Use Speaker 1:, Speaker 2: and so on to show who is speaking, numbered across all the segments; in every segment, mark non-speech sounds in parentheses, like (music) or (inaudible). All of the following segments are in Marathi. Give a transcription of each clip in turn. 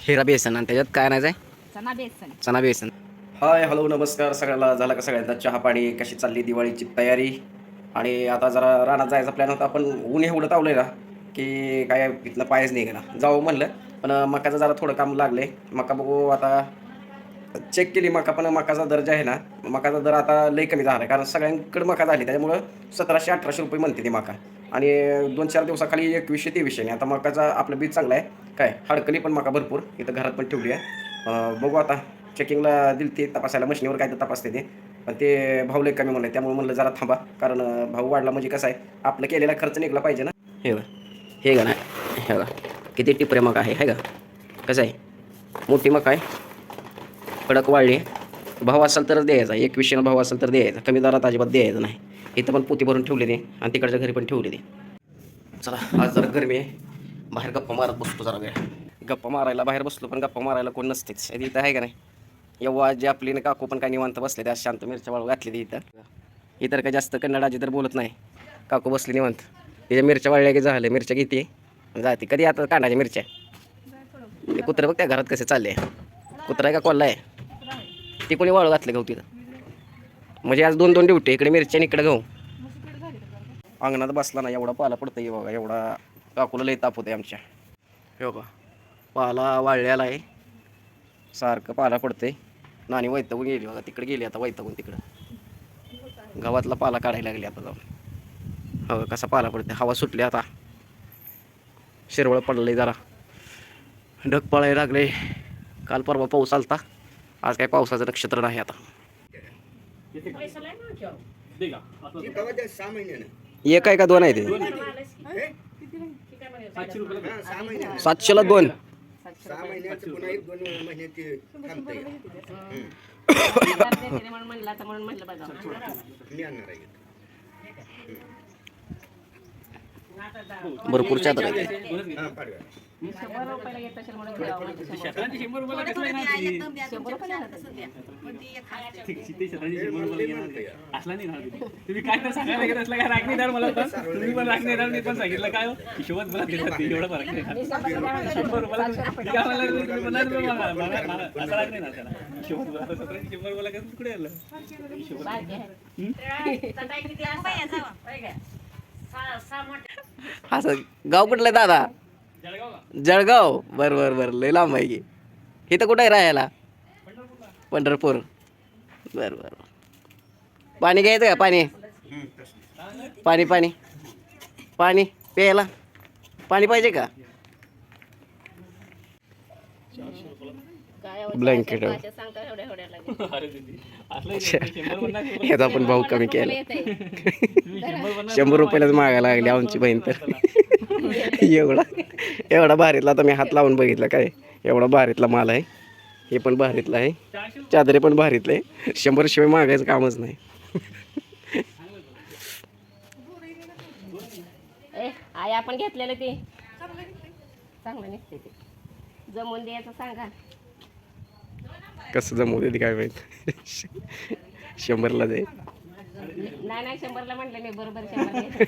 Speaker 1: हिरा बेसन आणि त्याच्यात काय नाही
Speaker 2: चना बेसन
Speaker 1: चना बेसन हाय हॅलो नमस्कार सगळ्याला झाला का सगळ्यांचा चहा पाणी कशी चालली दिवाळीची तयारी? आणि आता जरा रानात जायचा प्लॅन होता. पण ऊन एवढं तावलंय ना की काय इथलं पायच नाही गेला. जाऊ म्हणलं पण मकाचं जरा थोडं काम लागलंय. मका बघू आता चेक केली मका पण मकाचा दर जे आहे ना. मकाचा दर आता लई कमी झाला आहे कारण सगळ्यांकडे मका झाली त्याच्यामुळं सतराशे अठराशे रुपये म्हणते ती मका. आणि दोन चार दिवसाखाली एकवीसशे तेवीसशे नाही आता मकाचा आपलं बीज चांगलं आहे. काय हडकली पण मका भरपूर इथं घरात पण ठेवली आहे. बघू आता चेकिंगला दिली ते तपासायला मशिनीवर काय तर तपासते ते. पण ते भाऊ लई कमी म्हणलं त्यामुळे म्हणलं जरा थांबा कारण भाऊ वाढला म्हणजे कसं आहे आपलं केलेला खर्च निघला पाहिजे ना. हे बघ हे गा ना हे बघा किती टिपरे मका आहे हे का कसं आहे मोठी मका आहे. कडक वाढली. भाव असेल तर द्यायचा. एक एकवीसशेला भाव असेल तर द्यायचा. कमी दरात अजिबात द्यायचं नाही. इथं पण पोती भरून ठेवले ते. आणि तिकडच्या घरी पण ठेवले ते. चला आज जरा गरमी आहे. बाहेर गप्पा मारत बसतो जरा वेळ. गप्पा मारायला बाहेर बसलो पण गप्पा मारायला कोण नसतेच. इथं आहे का नाही? एव्हा जे आपली ना काकू पण काय निवांत बसले त्या शांत मिरच्या वाळू घातली ती इथं. इतर काय जास्त कन्नडाची तर बोलत नाही. काकू बसली निवांत. तिच्या मिरच्या वाळल्या की झालं. मिरच्या किती जाते. कधी आता कांडाच्या मिरच्या? ते कुत्रे बघ त्या घरात कसे चालले. कुत्रा आहे का कोल्हा आहे? ते कोणी वाळू घातलं गहू तिथं. म्हणजे आज दोन दोन ड्युटी इकडे मिरच्या आणि इकडे गहू. अंगणात बसला ना एवढा पाला पडतं आहे बघा एवढा काकूला लई ताप होते आमच्या. हो का पाला वाळलेला आहे. सारखं पाला पडतंय. नाणी वैतागून गेली बघा तिकडे गेली आता वैतागून तिकडं. गावातला पाला काढायला लागली आता जाऊन. हो कसा पाला पडते हवा सुटली आता. शिरवळ पडलंय जरा. ढग पळायला लागले काल परवा पाऊस आलता. आज काय पावसाचं नक्षत्र नाही आता. एक आहे का दोन आहे ते? सातशेला दोन.
Speaker 2: म्हणून म्हणलं (laughs)
Speaker 1: भरपूर चादर.
Speaker 3: तुम्ही काय तर सांगायला असलं काय राग नाही येणार मला तर तुम्ही पण राग नाही येणार मी पण सांगितलं काय हो? हिशोबात मला देतात ते, एवढा फरक नाही.
Speaker 2: शंभर रुपयाला म्हणलं.
Speaker 3: शंभर रुपयाला तुम्ही काय म्हणाला? तुम्ही पन्नास रुपये मागा. मागा, मागा. असा राग नाही येणार त्याला. हिशोबात मला सतराशे शंभर रुपयाला कसं कुठे आलं
Speaker 2: आहे.
Speaker 1: असं गाव कुठलं आहे दादा?
Speaker 3: जळगाव
Speaker 1: बरं बरं बरं. लय लांब आहे की. इथं कुठं आहे राहायला? पंढरपूर. बरं बरं पाणी घ्यायचं का? पाणी? पाणी पाणी. पाणी प्यायला. पाणी पाहिजे का?
Speaker 3: रुपये. (laughs)
Speaker 1: याचा पण भाव कमी (laughs) केला.
Speaker 3: शंभर
Speaker 1: रुपयालाच मागायला लागली आमची बहीण तर. (laughs) एवढा एवढा भारीतला आता मी हात लावून बघितलं काय? एवढा भारीतला माल आहे. हे पण भारीतला आहे. चादरे पण भारीतले आहे. शंभर शिवाय मागायचं कामच नाही.
Speaker 2: आई आपण घेतलेलं ते. चांगलं निघते ते. जमून द्यायचं सांगा.
Speaker 1: कसं जमवू दे काय माहीत. शंभरला जाईल
Speaker 2: नाही नाही शंभरला म्हटलं मी बरोबर शंभर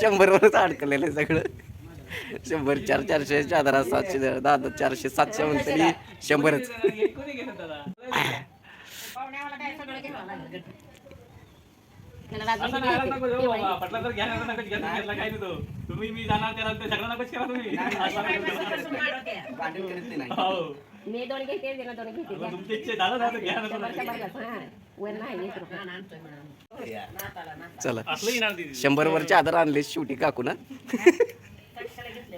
Speaker 1: शंभरवरच अडकलेलं आहे सगळं. शंभर चार चारशे चादरा सातशे दहा चारशे सातशे म्हणतरी शंभरच.
Speaker 3: पटलं तर घ्या नाही तो. तुम्ही मी जाणार त्याला करा तुम्ही. हो.
Speaker 2: मी दोन घेते दोन घेते.
Speaker 3: तुमची इच्छा. दादा दादा घ्या
Speaker 2: शंभर
Speaker 1: चला.
Speaker 3: दीदी.
Speaker 1: शंभरवर चादर आणले शेवटी काकू ना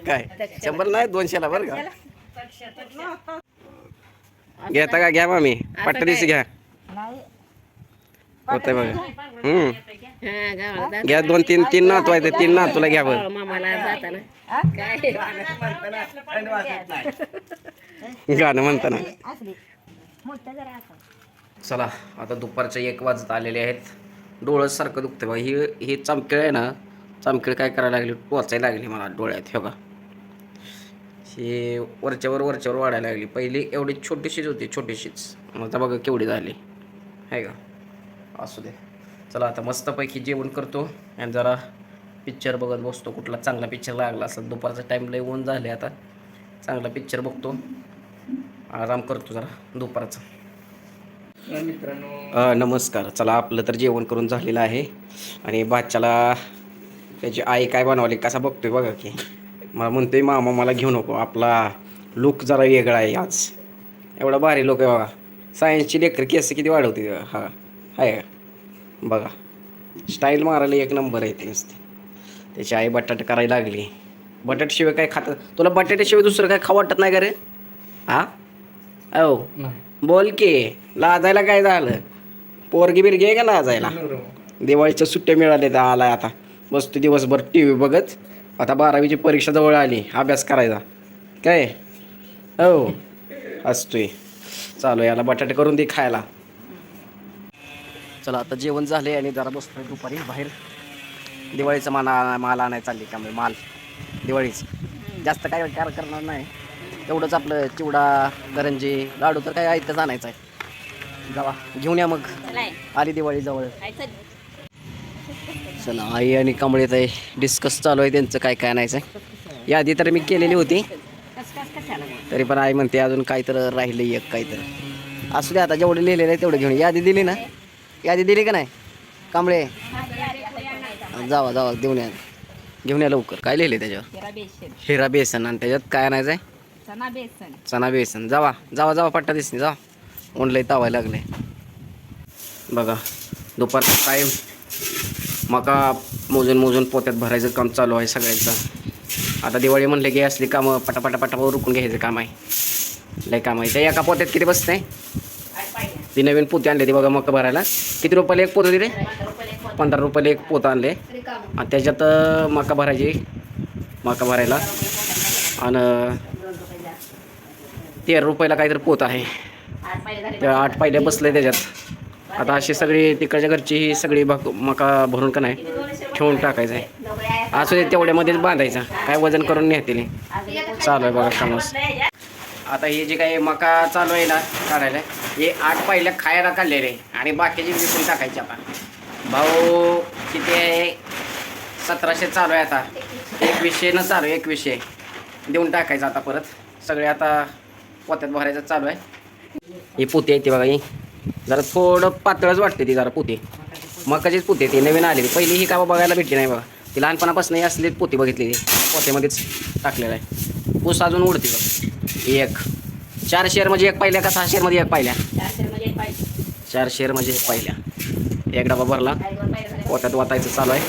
Speaker 1: काय? शंभर नाही दोनशेला बरं का? घेता का घ्या मामी. पट्टरीस घ्या. होतंय बघा. हम्म.
Speaker 2: गावाला
Speaker 1: घ्या दोन तीन तीन नातू आहे ते तीन नातूला घ्या बरं.
Speaker 2: मामाला जाताना काय
Speaker 1: गाणं म्हणताना. चला आता दुपारच्या एक वाजत आलेले आहेत. डोळं सारखं दुखतं बघा. ही ही चमकेळ आहे ना चमकेळ काय करायला लागली? टोचायला लागली मला डोळ्यात हे बघा. ही वरच्यावर वरच्यावर वाढायला लागली. पहिली एवढी छोटीशीच होती छोटीशीच. आता बघा केवढी झाली. आहे का? असू दे. चला आता मस्तपैकी जेवण करतो आणि जरा पिक्चर बघत बसतो. कुठला चांगला पिक्चर लागला असं दुपारचा टाईम लय ऊन झाले आता. चांगला पिक्चर बघतो. आराम करतो जरा दुपारचा. अ, नमस्कार. चला आपलं तर जेवण करून झालेलं आहे. आणि बाच्याला त्याची आई काय बनवली कसा बघतोय बघा की. मला म्हणतोय मामा मला घेऊ नको. आपला लुक जरा वेगळा आहे आज. एवढा भारी लोक आहे बघा. सायन्सची लेकर केस किती वाढवते. हा. आहे बघा. स्टाईल मारायला एक नंबर आहे ते नुसते. त्याची आई बटाटे करायला लागली. बटाट्याशिवाय काय खात तुला बटाट्याशिवाय दुसरं काय खाऊ वाटत नाही का रे? हा? औ. बोल की लाजायला काय झालं? पोरगी बिरगी आहे का लाजायला? दिवाळीच्या सुट्ट्या मिळाल्या तर आलाय आता. बसतो दिवसभर टी व्ही बघत. आता बारावीची परीक्षा जवळ आली. अभ्यास करायचा. काय? हो असतोय. चालू याला बटाटे करून दे खायला. चला आता जेवण झाले आणि जरा बसतोय दुपारी बाहेर. दिवाळीचा माल माल आणायला चालली का म्हणजे माल. दिवाळीच. जास्त काय कार करणार नाही. तेवढंच आपलं चिवडा करंजी लाडू तर काय ऐकतच आणायचं आहे. जावा घेऊन या मग. आली दिवाळी जवळ.
Speaker 2: चल.
Speaker 1: आई आणि कमळीत आहे. डिस्कस चालू आहे त्यांचं काय काय आणायचं आहे. यादी तर मी केलेली होती? तरी पण आई म्हणते अजून काय तर राहिलं एक काय तर असू दे आता जेवढं लिहिलेलं आहे तेवढं घेऊन. यादी दिली ना? यादी दिली का नाही? कांबळे? जावा जावा देऊन या. घेऊन या लवकर. काय लिहिले त्याच्यावर? हिरा बेसन. आणि त्याच्यात काय आणायचं आहे?
Speaker 2: चना बेसन.
Speaker 1: चना बेसन. जावा जावा जावा पट्टा दिसणे जा ऑनलाईन तावायला लागले. बघा दुपारचा टाईम मका मोजून मोजून पोत्यात भरायचं काम चालू आहे सगळ्यांचं. आता दिवाळी म्हणले की असली कामं पटापटा पटापट रुकून घ्यायचं काम आहे. लय काम आहे. त्या एका पोत्यात किती बसते ती नवीन पोती आणली ती बघा मका भरायला. किती रुपयाला एक पोतं दिले पंधरा रुपयाला एक पोतं आणले. आणि त्याच्यात मका भरायची. मका भरायला. आणि तेरा रुपयाला काहीतरी पोत आहे. त्या आठ पायल्या बसले त्याच्यात. आता अशी सगळी तिकडच्या घरची ही सगळी भक मका भरून का नाही ठेवून टाकायचं आहे. असू दे तेवढ्यामध्येच बांधायचं. काय वजन करून नेतील चालू आहे बघा कामच. आता हे जे काही मका चालू आहे ना काढायला हे आठ पायल्या खायला काढलेले आणि बाकीचे विकून टाकायचे आता. भाऊ किती आहे? सतराशे चालू आहे आता. एकवीसशे न चालू आहे एकवीसशे. देऊन टाकायचं आता परत. सगळे आता पोत्यात भरायचं चालू आहे. ही पोती आहे ती बघा ही. जरा थोडं पातळच वाटते ती जरा पोती. मकाचीच पोती ती. नवीन आलेली. पहिली ही का बघायला भेटली नाही बघा. ती लहानपणापासून ही असली पोती बघितली पोत्यामध्येच टाकलेलं आहे. ऊस अजून उडते बघ. एक. चार शेअर म्हणजे एक पाहिल्या का सहा शेअरमध्ये एक पाहिल्या?
Speaker 2: चारशे म्हणजे एक पाहिजे
Speaker 1: चार शेअर म्हणजे एक पाहिल्या. एक डबा भरला? पोत्यात वाटायचं चालू आहे.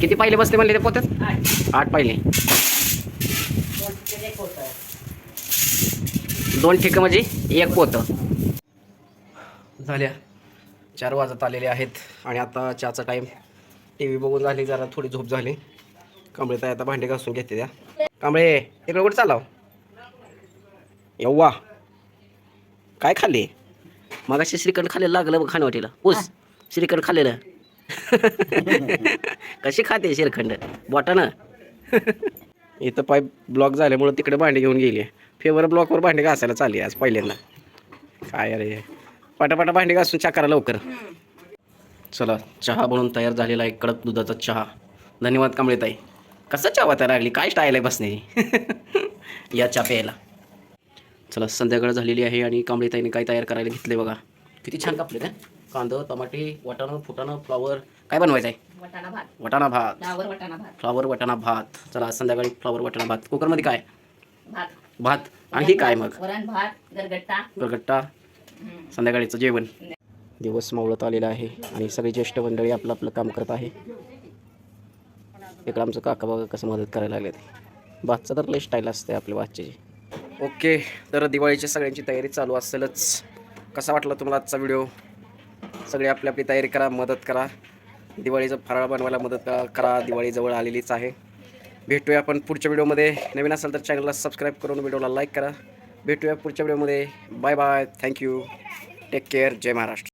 Speaker 1: किती पाहिले बसले म्हणले ते पोत्यात?
Speaker 2: आठ.
Speaker 1: पाहिले.
Speaker 2: दोन
Speaker 1: ठिकाण म्हणजे एक पोतं. झाल्या. चार वाजत आलेले आहेत आणि आता चहाचा टाईम टी व्ही बघून झाली जरा थोडी झोप झाली. कांबळे ताई आता भांडे घासून घेते त्या. कांबळे तिकडे कुठे चालाव यव्वा. काय खाल्ले? मग अशी श्रीखंड खाल्लेलं लागलं बघ खानवाटीला. ऊस. श्रीखंड खाल्लेलं. (laughs) कशी खाते श्रीखंड? बोटानं? इथं पाय ब्लॉक झाल्यामुळं तिकडे भांडे घेऊन गेली. फेवर ब्लॉकवर भांडे घासायला चालली आज पहिल्यांदा. काय अरे पटापटा भांडे घासून चहा करा लवकर. चला चहा बनवून तयार झालेला आहे कडक दुधाचा चहा. धन्यवाद कांबळे ताई कसा चहा वाटायला लागली? काय स्टाईल आहे बसण्याची? (laughs) या चहा प्यायला. चला संध्याकाळ झालेली आहे आणि कांबळे ताईने काय तयार करायला घेतले बघा. किती छान कापले का कांदा टमाटे वाटाणं फुटाणं फ्लावर. काय बनवायचं आहे
Speaker 2: वाटाणा भात.
Speaker 1: फ्लावर वाटाणा भात. चला संध्याकाळी फ्लावर वाटाणा भात. कुकरमध्ये काय?
Speaker 2: भात.
Speaker 1: भात. आणि ही काय मग?
Speaker 2: गरगट्टा.
Speaker 1: गरगट्टा. संध्याकाळीचं जेवण. दिवस मावळत आलेला आहे आणि सगळी ज्येष्ठ मंडळी आपलं आपलं काम करत आहे. इकडं आमचं काका बघा कसं मदत करायला लागले ते भातचं तर लई स्टाईल असते आपल्या भातची. ओके तर दिवाळीची सगळ्यांची तयारी चालू असेलच. कसा वाटला तुम्हाला आजचा व्हिडिओ? सगळे आपली आपली तयारी करा मदत करा. दिवाळीचं फराळ बनवायला मदत करा दिवाळीजवळ दिवाळी जवळ आलेलीच आहे. भेटूया आपण पुढच्या व्हिडिओमध्ये. नवीन असेल तर चॅनलला सबस्क्राईब करून व्हिडिओला लाईक करा. भेटूया पुढच्या व्हिडिओमध्ये. Bye bye thank you take care Jai Maharashtra.